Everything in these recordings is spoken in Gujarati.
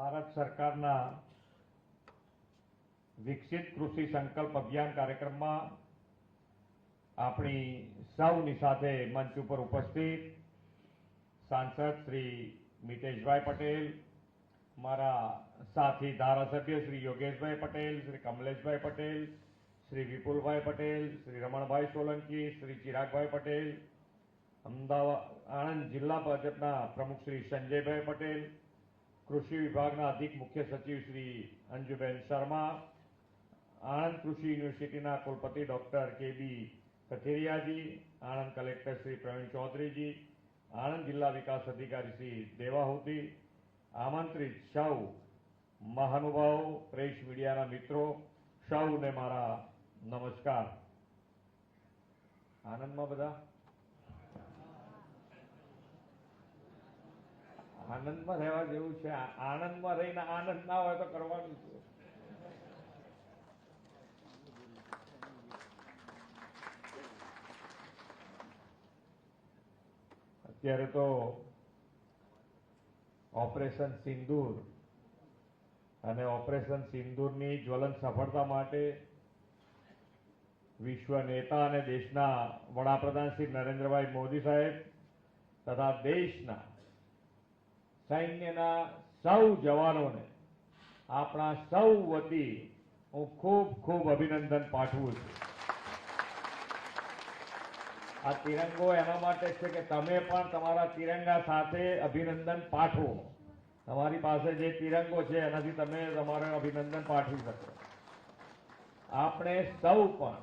ભારત સરકારના વિકસિત કૃષિ સંકલ્પ અભિયાન કાર્યક્રમમાં આપણી સૌની સાથે મંચ ઉપર ઉપસ્થિત સાંસદ શ્રી મિતેશભાઈ પટેલ, મારા સાથી ધારાસભ્ય શ્રી યોગેશભાઈ પટેલ, શ્રી કમલેશભાઈ પટેલ, શ્રી વિપુલભાઈ પટેલ, શ્રી રમણભાઈ સોલંકી, શ્રી ચિરાગભાઈ પટેલ, અમદાવાદ, આણંદ જિલ્લા ભાજપના પ્રમુખ શ્રી સંજયભાઈ પટેલ કૃષિ વિભાગના અધિક મુખ્ય સચિવ શ્રી અંજુબેન શર્મા, આણંદ કૃષિ યુનિવર્સિટીના કુલપતિ ડોક્ટર કે બી કથિરિયાજી, આણંદ કલેક્ટર શ્રી પ્રવીણ ચૌધરીજી, આણંદ જિલ્લા વિકાસ અધિકારી શ્રી દેવાહુતી, આમંત્રિત સૌ મહાનુભાવો, પ્રેસ મીડિયાના મિત્રો, સૌને મારા નમસ્કાર. આનંદમાં બધા? આનંદમાં રહેવા જેવું છે. આનંદમાં રહીને આનંદ ના હોય તો કરવાનું છે અત્યારે તો ઓપરેશન સિંદૂર અને ઓપરેશન સિંદૂરની જ્વલન સફળતા માટે વિશ્વ નેતા અને દેશના વડાપ્રધાન શ્રી નરેન્દ્રભાઈ મોદી સાહેબ તથા દેશના સૈન્યના સૌ જવાનોને, આપણા સૌ વતી હું ખૂબ ખૂબ અભિનંદન પાઠવું છું. આ તિરંગો એના માટે છે કે તમે પણ તમારા તિરંગા સાથે અભિનંદન પાઠવો. તમારી પાસે જે તિરંગો છે એનાથી તમે તમારે અભિનંદન પાઠવી શકો. આપણે સૌ પણ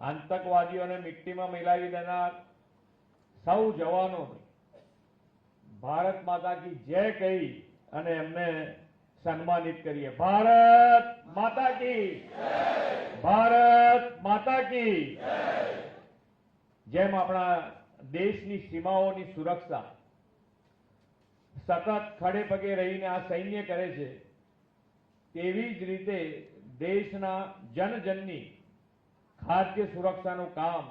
આતંકવાદીઓને મિટ્ટીમાં મિલાવી દેનાર સૌ જવાનોને ભારત માતા કી જય કહી અને એમને સન્માનિત કરીએ. ભારત માતા કી ભારત માતા કી જેમ આપણા દેશની સીમાઓની સુરક્ષા સતત ખડે પગે રહીને આ સૈન્ય કરે છે, તેવી જ રીતે દેશના જનજનની ખાદ્ય સુરક્ષાનું કામ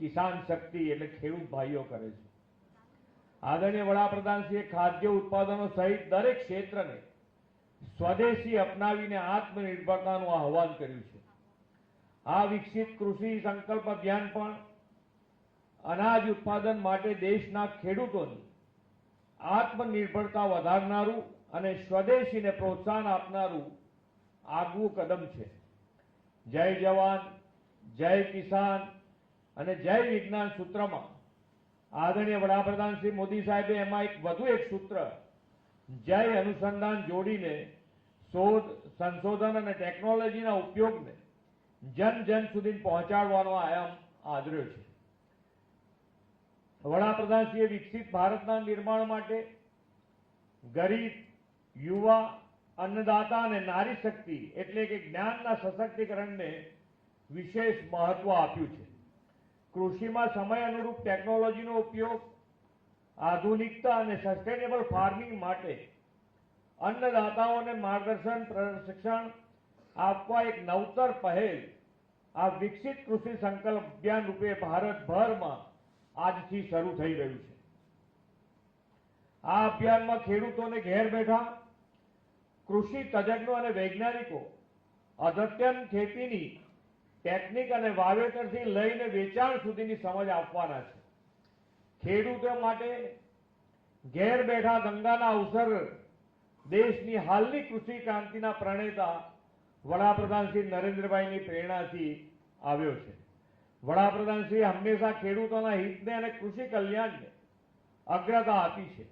કિસાન શક્તિ એટલે ખેડૂત ભાઈઓ કરે છે. આદરણીય વડાપ્રધાનશ્રીએ ખાદ્ય ઉત્પાદનો સહિત દરેક ક્ષેત્રને સ્વદેશી અપનાવીને આત્મનિર્ભરતાનું આહવાન કર્યું છે. આ વિકસિત કૃષિ સંકલ્પ અભિયાન પણ અનાજ ઉત્પાદન માટે દેશના ખેડૂતોની આત્મનિર્ભરતા વધારનારું અને સ્વદેશીને પ્રોત્સાહન આપનારું આગવું કદમ છે. જય જવાન, જય કિસાન અને જય વિજ્ઞાન સૂત્રમાં આદરણીય વડાપ્રધાન શ્રી મોદી સાહેબે એમાં એક વધુ એક સૂત્ર, જય અનુસંધાન જોડીને શોધ, સંશોધન અને ટેકનોલોજીના ઉપયોગને જન જન સુધી પહોંચાડવાનો આયામ આદર્યો છે. વડાપ્રધાનશ્રીએ વિકસિત ભારતના નિર્માણ માટે ગરીબ, યુવા, અન્નદાતા અને નારી શક્તિ એટલે કે જ્ઞાનના સશક્તિકરણને વિશેષ મહત્વ આપ્યું છે. કૃષિમાં સમય અનુરૂપ ટેકનોલોજીનો ઉપયોગ, આધુનિકતા અને સસ્ટેનેબલ ફાર્મિંગ માટે અન્નદાતાઓને માર્ગદર્શન, પ્રશિક્ષણ આપવા એક નવતર પહેલ આ વિકસિત કૃષિ સંકલ્પ અભિયાન રૂપે ભારતભરમાં આજથી શરૂ થઈ રહ્યું છે. આ અભિયાનમાં ખેડૂતોને ઘેર બેઠા કૃષિ તજજ્ઞો અને વૈજ્ઞાનિકો અદ્યતન ખેતીની ટેકનિક અને વાવેતરથી લઈને વેચાણ સુધીની સમજ આપવાના છે. ખેડૂતો માટે ઘેર બેઠા ગંગાના અવસર દેશની હાલની કૃષિ ક્રાંતિના પ્રણેતા વડાપ્રધાન શ્રી નરેન્દ્રભાઈની પ્રેરણાથી આવ્યો છે. વડાપ્રધાન શ્રી હંમેશા ખેડૂતોના હિતને અને કૃષિ કલ્યાણને અગ્રતા આપી છે.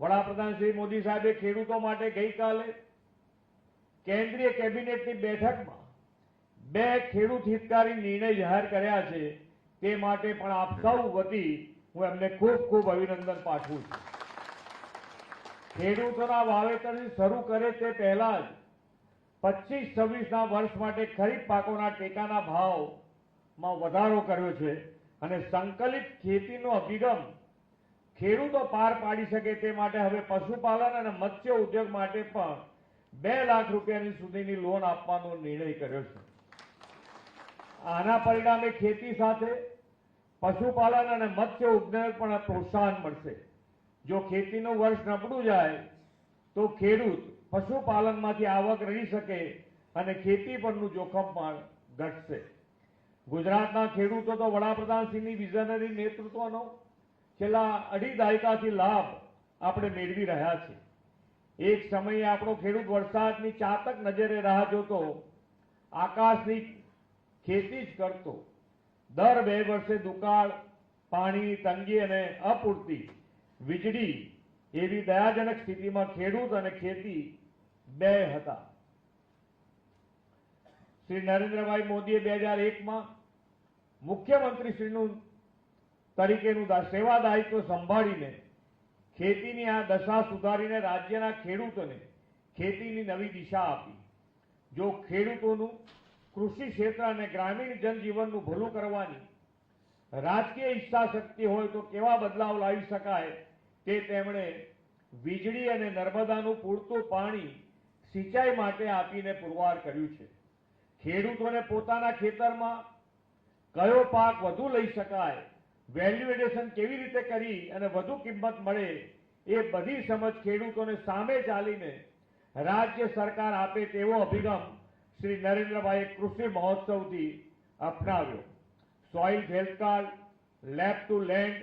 વડાપ્રધાન શ્રી મોદી સાહેબે ખેડૂતો માટે ગઈકાલે કેન્દ્રીય કેબિનેટની બેઠકમાં બે ખેડૂત હિતકારી નિર્ણય જાહેર કર્યા છે, તે માટે પણ આપ સૌ વતી હું એમને ખૂબ ખૂબ અભિનંદન પાઠવું છું. ખેડૂતોના વાવેતરથી શરૂ કરે તે પહેલા જ પચીસ છવ્વીસના વર્ષ માટે ખરીફ પાકોના ટેકાના ભાવમાં વધારો કર્યો છે અને સંકલિત ખેતીનો અભિગમ ખેડૂતો પાર પાડી શકે તે માટે હવે પશુપાલન અને મત્સ્ય ઉદ્યોગ માટે પણ બે લાખ રૂપિયાની સુધીની લોન આપવાનો નિર્ણય કર્યો છે. આના પરિણામે ખેતી સાથે પશુપાલન અને મત્સ્ય ઉદ્યોગ પણ પ્રોત્સાહન મળશે. જો ખેતીનું વર્ષ નબળું જાય, તો ખેડૂત પશુપાલનમાંથી આવક રહી શકે અને ખેતી પરનું જોખમ પણ ઘટશે. ગુજરાતના ખેડૂતો તો વડાપ્રધાનશ્રીની વિઝનરી નેતૃત્વનો છેલ્લા અઢી દાયકાથી લાભ આપણે મેળવી રહ્યા છીએ. એક સમયે આપણો ખેડૂત વરસાદની ચાતક નજરે રાહ જોતો આકાશની ખેતી જ કરતો. દર બે વર્ષે દુકાળ પાણીની તંગી અને અપૂરતી વીજળી એવી દયાજનક સ્થિતિમાં ખેડૂત અને ખેતી બે હતા. શ્રી નરેન્દ્રભાઈ મોદીએ બે હજાર એકમાં મુખ્યમંત્રીશ્રીનું તરીકેનું સેવા દાયિત્વ સંભાળીને ખેતીની આ દશા સુધારીને રાજ્યના ખેડૂતોને ખેતીની નવી દિશા આપી. જો ખેડૂતોનું કૃષિ ક્ષેત્ર અને ગ્રામીણ જનજીવનનું ભલું કરવાની રાજકીય ઈચ્છા શક્તિ હોય તો કેવા બદલાવ લાવી શકાય તે તેમણે વીજળી અને નર્મદાનું પૂરતું પાણી સિંચાઈ માટે આપીને પુરવાર કર્યું છે. ખેડૂતોને પોતાના ખેતરમાં કયો પાક વધુ લઈ શકાય વેલ્યુ કેવી રીતે કરી અને વધુ કિંમત મળે એ બધી સમજ ખેડૂતોને સામે ચાલીને રાજ્ય સરકાર આપે તેવો અભિગમ શ્રી નરેન્દ્રભાઈએ કૃષિ મહોત્સવથી અપનાવ્યો. Soil health card lab to land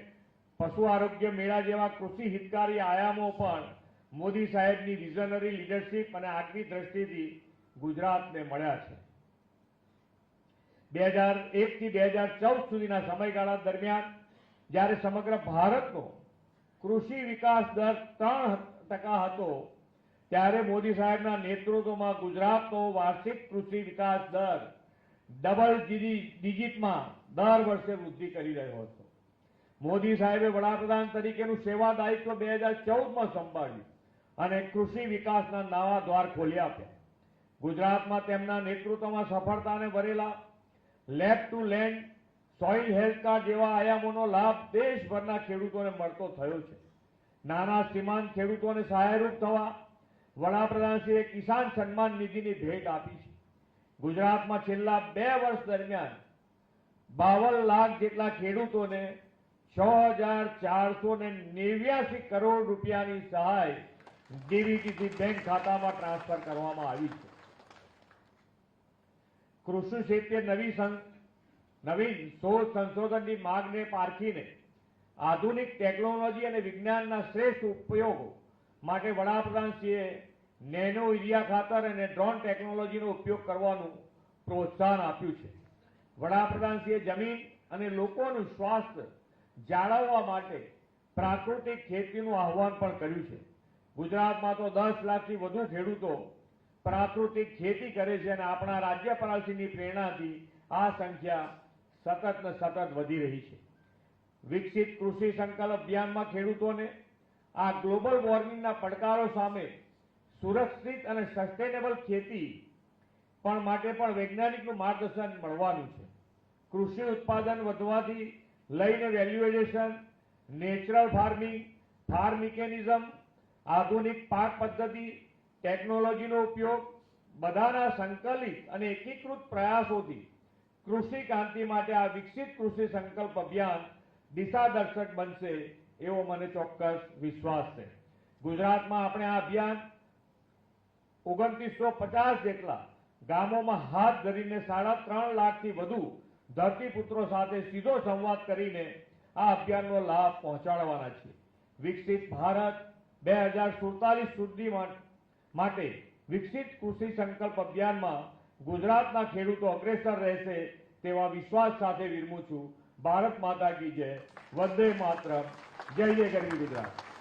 પશુ આરોગ્ય મેળા જેવા કૃષિ હિતકારી આયામો પણ મોદી સાહેબની વિઝનરી લીડરશીપ અને આગવી દ્રષ્ટિથી ગુજરાતને મળ્યા છે. બે હજાર એકથી બે હજાર ચૌદ સુધીના સમયગાળા દરમિયાન જ્યારે સમગ્ર ભારતનો કૃષિ વિકાસ દર ત્રણ ટકા હતો ત્યારે મોદી સાહેબના નેતૃત્વમાં ગુજરાતનો વાર્ષિક કૃષિ વિકાસ દર ડબલ ડિજિટમાં દર વર્ષે વૃદ્ધિ કરી રહ્યો હતો. મોદી સાહેબે વડાપ્રધાન તરીકેનું સેવા દાયિત્વ બે હજાર ચૌદમાં સંભાળ્યું અને કૃષિ વિકાસના નવા દ્વાર ખોલી આપ્યા. ગુજરાતમાં તેમના નેતૃત્વમાં સફળતાને ભરેલા lab to land, soil health card જેવા આયામોનો લાભ દેશભરના ખેડૂતોને મળતો થયો છે. નાના સીમાંત ખેડૂતોને સહાયરૂપ થવા વડાપ્રધાનશ્રીએ કિસાન સન્માન નિધિની ભેટ આપી છે. ગુજરાતમાં છેલ્લા બે વર્ષ દરમિયાન બાવન લાખ જેટલા ખેડૂતોને છ હજાર ચારસો ને નેવ્યાસી કરોડ રૂપિયાની સહાય ડીવીટીસી બેંક ખાતામાં ટ્રાન્સફર કરવામાં આવી છે. કૃષિ ક્ષેત્રે નવી નવીન શોધ સંશોધનની માગને પારખીને આધુનિક ટેકનોલોજી અને વિજ્ઞાનના શ્રેષ્ઠ ઉપયોગો માટે વડાપ્રધાનશ્રીએ નેનો યુરિયા ખાતર અને ડ્રોન ટેકનોલોજીનો ઉપયોગ કરવાનું પ્રોત્સાહન આપ્યું છે. વડાપ્રધાનશ્રીએ જમીન અને લોકોનું સ્વાસ્થ્ય જાળવવા માટે પ્રાકૃતિક ખેતીનું આહવાન પણ કર્યું છે. ગુજરાતમાં તો દસ લાખથી વધુ ખેડૂતો પ્રાકૃતિક ખેતી કરે છે અને આપણા રાજ્યપાલશ્રીની પ્રેરણાથી આ સંખ્યા સતત ને સતત વધી રહી છે. વિકસિત કૃષિ સંકલ્પ અભિયાનમાં ખેડૂતોને આ ગ્લોબલ વોર્મિંગના પડકારો સામે સુરક્ષિત અને સસ્ટેનેબલ ખેતી પણ માટે પણ વૈજ્ઞાનિકનું માર્ગદર્શન મળવાનું છે. કૃષિ ઉત્પાદન વધવાથી લઈને valuation, natural farming farm mechanism, આધુનિક પાક પદ્ધતિ, ટેકનોલોજીનો ઉપયોગ, બધાના સંકલિત અને એકીકૃત પ્રયાસોથી કૃષિ ક્રાંતિ માટે આ વિકસિત કૃષિ સંકલ્પ અભિયાન દિશાદર્શક બનશે એવો મને ચોક્કસ વિશ્વાસ છે. ગુજરાતમાં આપણે આ અભિયાન ઓગણત્રીસો પચાસ જેટલા ગામોમાં હાથ ધરીને સાડા ત્રણ લાખથી વધુ ધરતીપુત્રો સાથે સીધો સંવાદ કરીને આ અભિયાનનો લાભ પહોંચાડવાના છે વિકસિત ભારત બે હજાર સુડતાલીસ સુધી માટે વિકસિત કૃષિ સંકલ્પ અભિયાનમાં ગુજરાતના ખેડૂતો અગ્રેસર રહેશે તેવા વિશ્વાસ સાથે વિરમું છું. ભારત માતા કી જય. વંદે માતરમ. જય જય ગરવી ગુજરાત.